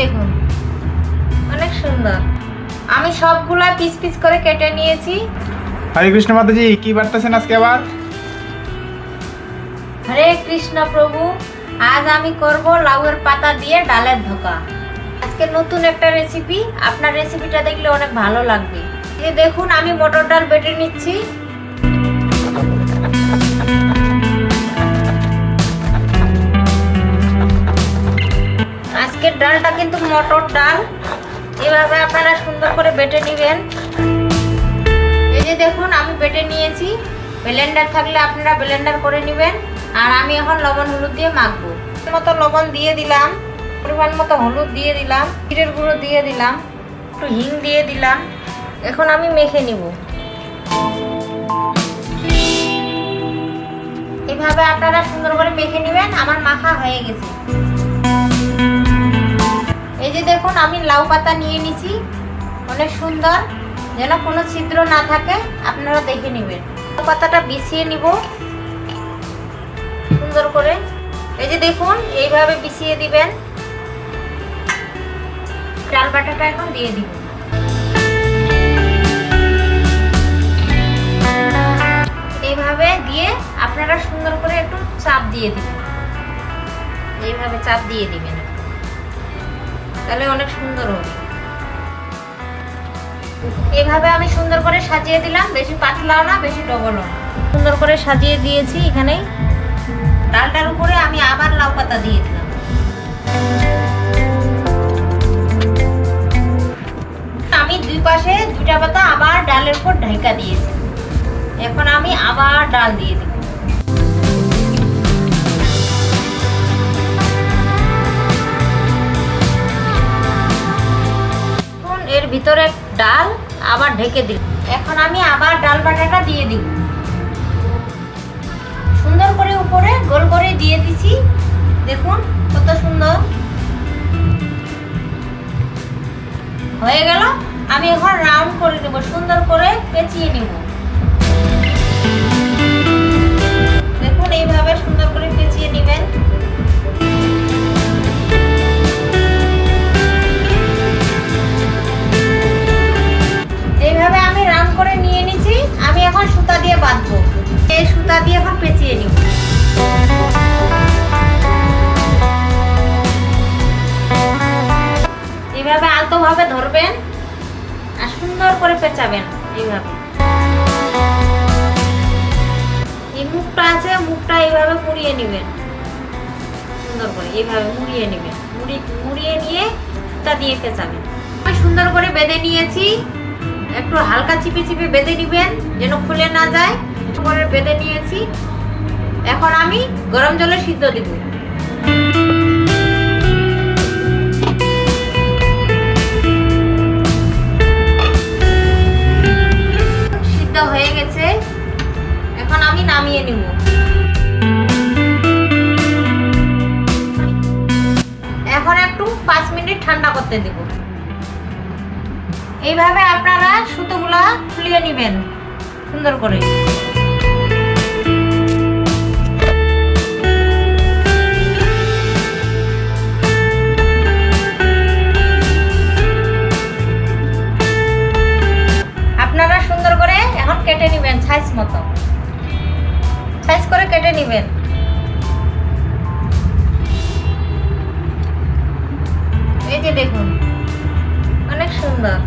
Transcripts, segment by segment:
দেখুন। অনেক সুন্দর। আমি সবগুলা পিস পিস করে কেটে নিয়েছি। হরে কৃষ্ণ মাতাজি কি বার্তাছেন আজকে আবার? হরে কৃষ্ণ প্রভু আজ আমি করব লাউয়ের পাতা দিয়ে ডালের ধোকা। আজকে নতুন একটা রেসিপি আপনার রেসিপিটা দেখলে অনেক ভালো লাগবে। দেখুন আমি মটর ডাল বেটে নিচ্ছি। আজকের ডালটা কিন্তু মটর ডাল। এভাবে আপনারা সুন্দর করে বেটে নেবেন। এই যে দেখুন, আমি বেটে নিয়েছি। ব্লেন্ডার থাকলে আপনারা ব্লেন্ডার করে নেবেন। আর আমি এখন লবণ হলুদ দিয়ে মাখবো। মতো লবণ দিয়ে দিলাম। পরিমাণ মতো হলুদ দিয়ে দিলাম। জিরের গুঁড়ো দিয়ে দিলাম। একটু হিং দিয়ে দিলাম। এখন আমি মেখে নিব। এভাবে আপনারা সুন্দর করে মেখে নেবেন। আমার মাখা হয়ে গেছে। এই যে দেখুন, আমি লাউ পাতা নিয়ে নিছি। অনেক সুন্দর। যেন কোনো ছিদ্র না থাকে, আপনারা দেখে নেবেন। লাউ পাতাটা বিছিয়ে নিব। সুন্দর করে। এই যে দেখুন, এইভাবে বিছিয়ে দিবেন। ডাল বাটাটা এখন দিয়ে দিব। এইভাবে দিয়ে আপনারা সুন্দর করে একটু চাপ দিয়ে দিবেন। এইভাবে চাপ দিয়ে দিবেন। তাহলে অনেক সুন্দর হবে। এভাবে আমি সুন্দর করে সাজিয়ে দিলাম, বেশি পাতলাও না, বেশি ডবলও না। সুন্দর করে সাজিয়ে দিয়েছি এখানে ডালটার উপরে আমি আবার লাউ পাতা দিয়ে দিলাম। আমি দুই পাশে দুটা পাতা আবার ডালের উপর ঢাকা দিয়েছি। এখন আমি আবার ডাল দিয়ে দিব ঢেকে দিই। এখন আমি আবার ডাল বাটাটা দিয়ে দিব সুন্দর করে উপরে গোল করে দিয়ে দিছি। দেখুন কত সুন্দর। হয়ে গেল। আমি এখন রাউন্ড করে নেব, সুন্দর করে পেঁচিয়ে নিব। দেখুন এইভাবে সুন্দর করে পেঁচিয়ে নেবেন। এইভাবে আলতোভাবে ধরবেন আর সুন্দর করে পেঁচাবেন এইভাবে। এই মুখটা আছে, মুখটা এইভাবে মুড়িয়ে নেবেন। সুন্দর করে এইভাবে মুড়িয়ে নেবেন। মুড়ি, মুড়িয়ে নিয়ে সুতা দিয়ে পেঁচাবেন। আমি সুন্দর করে বেঁধে নিয়েছি। একটু হালকা চিপে চিপে বেঁধে নিবেন যেন খুলে না যায়। করে বেঁধে নিয়েছি। এখন আমি গরম জলে সিদ্ধ দিব। মিনিট দেব। এইভাবে আপনারা সুতোগুলা ফুলিয়ে নেবেন। সুন্দর করে। আপনারা সুন্দর করে এখন কেটে নেবেন সাইজ মতো। সাইজ করে কেটে নেবেন। এই যে দেখুন অনেক সুন্দর।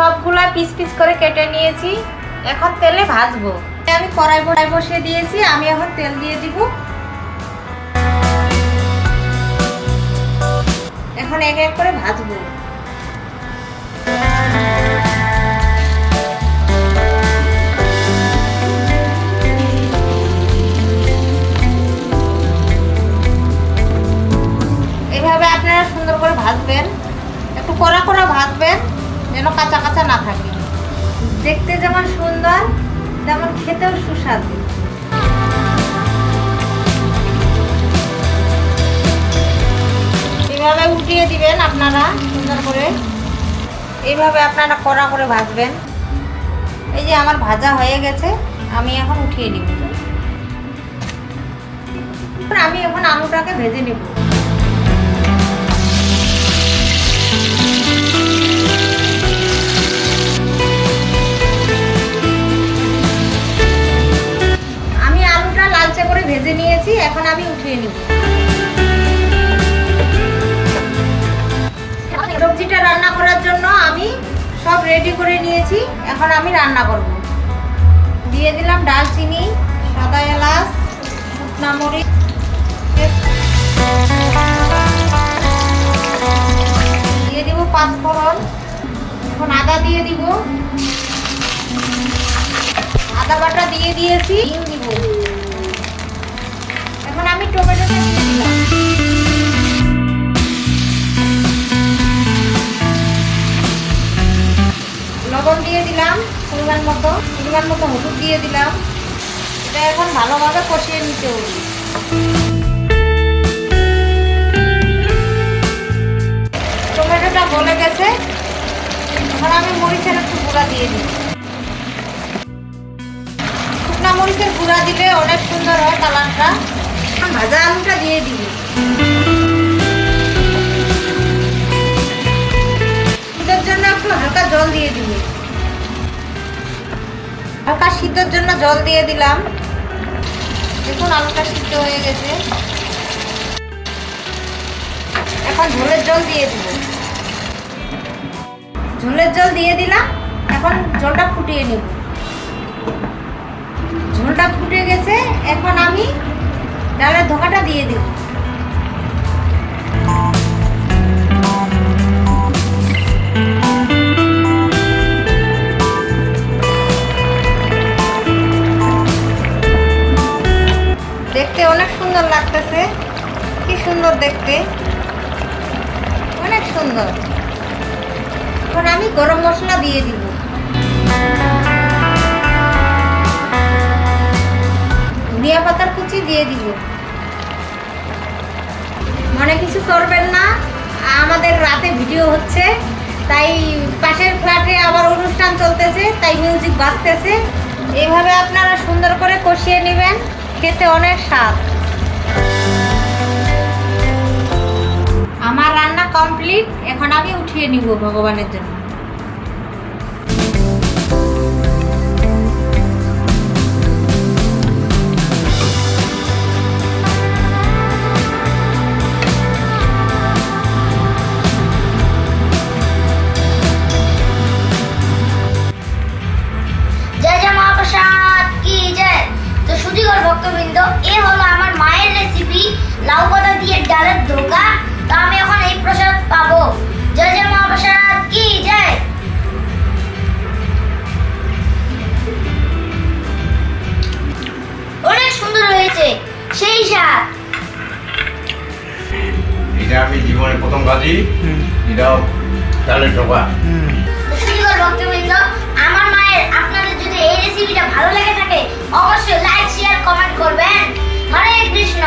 সবগুলা পিস পিস করে কেটে নিয়েছি। এখন তেলে ভাজবো। আমি কড়াই কড়াই বসিয়ে দিয়েছি, আমি এখন তেল দিয়ে দিব। এখন এক এক করে ভাজবো। এভাবে আপনারা সুন্দর করে ভাজবেন। একটু কড়া কড়া ভাজবেন। থাকে দেখতে যেমন সুন্দর, তেমন খেতেও সুস্বাদু। এইভাবে উঠিয়ে দিবেন আপনারা সুন্দর করে। এইভাবে আপনারা কড়া করে ভাজবেন। এই যে আমার ভাজা হয়ে গেছে, আমি এখন উঠিয়ে নিব। আমি এখন আলুটাকে ভেজে নেব। আমি উঠিয়ে নিব। সবজিটা রান্না করার জন্য আমি সব রেডি করে নিয়েছি। এখন আমি রান্না করব। দিয়ে দিলাম ডালচিনি, সাদা এলাচ, শুকনা মরিচ দিয়ে দিব পাঁচফোড়ন। এখন আদা দিয়ে দিব। আদা বাটা দিয়ে দিয়েছি। দিব। পরিমাণ মতো হলুদ দিয়ে দিলাম। এটা এখন ভালোভাবে কষিয়ে নিতে হবে। টমেটোটা গলে গেছে। এখন আমি মরিচের একটু গুঁড়া দিয়ে দিই। শুকনা মরিচের গুঁড়া দিলে অনেক সুন্দর হয় কালারটা। ভাজা আলুটা দিয়ে দিবি সিদ্ধর জন্য জল দিয়ে দিলাম। দেখুন আলুটা সিদ্ধ হয়ে গেছে। এখন ঝোলের জল দিয়ে দিব। ঝোলের জল দিয়ে দিলাম, এখন জলটা ফুটিয়ে নেব। ঝোলটা ফুটে গেছে, এখন আমি ডালের ধোকাটা দিয়ে দেব। মশলা দিয়ে দিব। ধনিয়া পাতার কুচি দিয়ে দিব। মনে কিছু করবেন না, আমাদের রাতে ভিডিও হচ্ছে, তাই পাশের ফ্ল্যাটে আবার অনুষ্ঠান চলতেছে, তাই মিউজিক বাজতেছে। এইভাবে আপনারা সুন্দর করে কষিয়ে নেবেন, খেতে অনেক স্বাদ। আমার রান্না কমপ্লিট এখন আমি উঠিয়ে নিব ভগবানের জন্য। ভক্তবৃন্দ এ হলো আমার মায়ের রেসিপি লাউ পাতা দিয়ে ডালের ধোকা। তো আমি এখন এই প্রসাদ পাবো। জয় জয় মহাপ্রসাদ কি জয়? অনেক সুন্দর হয়েছে সেই স্বাদ। এটা আমি জীবনে প্রথম কাজই এটাও তাহলে ঢোকা তো ভক্তবৃন্দ রেসিপিটা ভালো লেগে থাকে অবশ্যই লাইক শেয়ার কমেন্ট করবেন। হরে কৃষ্ণ।